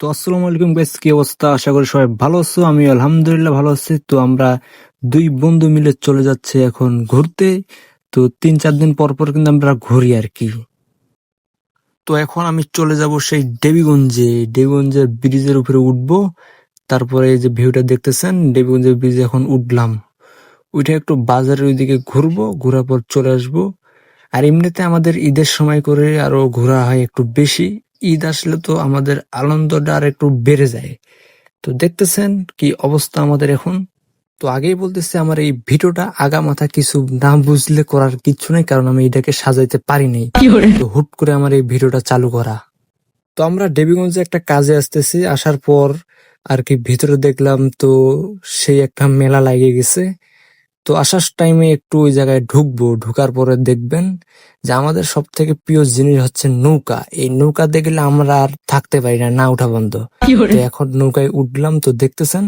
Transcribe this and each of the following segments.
তো আসসালামু আলাইকুম গাইস কি অবস্থা? আশা করি সবাই ভালো আছো আমি আলহামদুলিল্লাহ ভালো আছি। তো আমরা দুই বন্ধু মিলে চলে যাচ্ছে এখন ঘুরতে। তো তিন চার দিন পর পর কিন্তু আমরা ঘুরি আর কি। তো এখন আমি চলে যাব সেই দেবীগঞ্জে। দেবীগঞ্জের ব্রিজের উপরে উঠবো। তারপরে এই যে ভিউটা দেখতেছেন, দেবীগঞ্জের ব্রিজে এখন উঠলাম। উঠে একটু বাজারের ওইদিকে ঘুরবো, ঘোরার পর চলে আসব। আর এমনিতে আমাদের ঈদের সময় করে আরও ঘোরা হয় একটু বেশি। ঈদ আসলে তো আমাদের আনন্দটা আর একটু বেড়ে যায়। তো দেখতেছেন কি অবস্থা আমাদের এখন। তো আগেই বলতেছি আমার এই ভিডিওটা আগা মাথা কিছু না বুঝলে করার কিছু নেই কারণ আমি এটাকে সাজাইতে পারি নাই তো হুট করে আমার এই ভিডিওটা চালু করা। তো আমরা দেবীগঞ্জে একটা কাজে আসতেছি আসার পর আর কি ভিতরে দেখলাম তো সেই একটা মেলা লাগে গেছে। তো আসার টাইমে একটু ওই জায়গায় ঢুকবো ঢুকার পরে দেখবেন যে আমাদের সব থেকে প্রিয় জিনিস হচ্ছে নৌকা। এই নৌকা দেখলে আমরা আর থাকতে পারি না না উঠা বন্ধ। তো এখন নৌকায় উঠলাম তো দেখতেছেন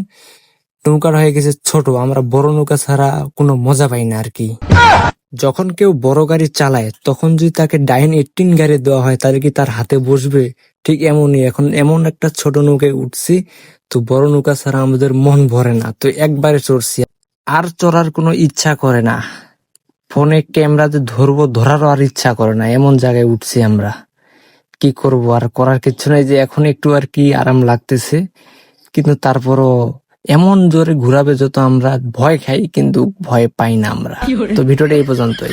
নৌকার হয়ে গেছে ছোট আমরা বড় নৌকা ছাড়া কোনো মজা পাই না আর কি যখন কেউ বড় গাড়ি চালায় তখন যদি তাকে ডাইন এইটিন গাড়ি দেওয়া হয় তাহলে কি তার হাতে বসবে? ঠিক এমনই এখন এমন একটা ছোট নৌকায় উঠছি তো বড় নৌকা ছাড়া আমাদের মন ভরে না। তো একবারে চড়ছি। আর চড়ার কোনো ইচ্ছা করে না। ফোনে ক্যামেরাতে ধরবো ধরারও আর ইচ্ছা করে না। এমন জায়গায় উঠছি আমরা। কি করব? আর করার কিছু নাই যে এখন একটু আর কি আরাম লাগতেছে। কিন্তু তারপরও এমন জোরে ঘুরাবে যত আমরা ভয় খাই কিন্তু ভয় পাই না আমরা। তো ভিডিওটা এই পর্যন্তই।